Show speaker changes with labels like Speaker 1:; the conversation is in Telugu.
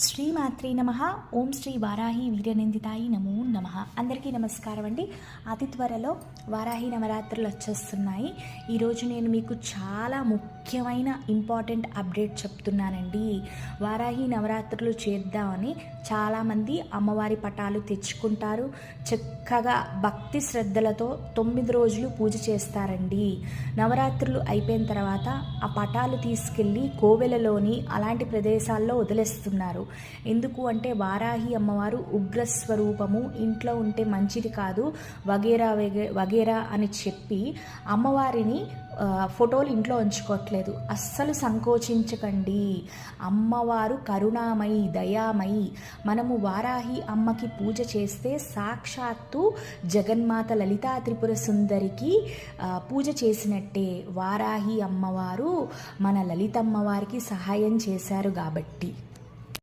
Speaker 1: శ్రీమాత్రే నమ. ఓం శ్రీ వారాహి వీరనిందితాయి నమో నమ. అందరికీ నమస్కారం అండి. అతి త్వరలో వారాహి నవరాత్రులు వచ్చేస్తున్నాయి. ఈరోజు నేను మీకు చాలా ముఖ్యమైన ఇంపార్టెంట్ అప్డేట్ చెప్తున్నానండి. వారాహి నవరాత్రులు చేద్దామని చాలామంది అమ్మవారి పటాలు తెచ్చుకుంటారు. చక్కగా భక్తి శ్రద్ధలతో తొమ్మిది రోజులు పూజ చేస్తారండి. నవరాత్రులు అయిపోయిన తర్వాత ఆ పటాలు తీసుకెళ్ళి కోవెలలోని అలాంటి ప్రదేశాల్లో వదిలేస్తున్నారు. ఎందుకు అంటే వారాహి అమ్మవారు ఉగ్ర స్వరూపము ఇంట్లో ఉంటే మంచిది కాదు వగేరా వగేరా అని చెప్పి అమ్మవారిని ఫోటోలు ఇంట్లో ఉంచుకోవట్లేదు అస్సలు సంకోచించకండి. అమ్మవారు కరుణామయి దయామయి. మనము వారాహి అమ్మకి పూజ చేస్తే సాక్షాత్తు జగన్మాత లలితా త్రిపుర సుందరికి పూజ చేసినట్టే వారాహి అమ్మవారు మన లలితమ్మవారికి సహాయం చేశారు కాబట్టి.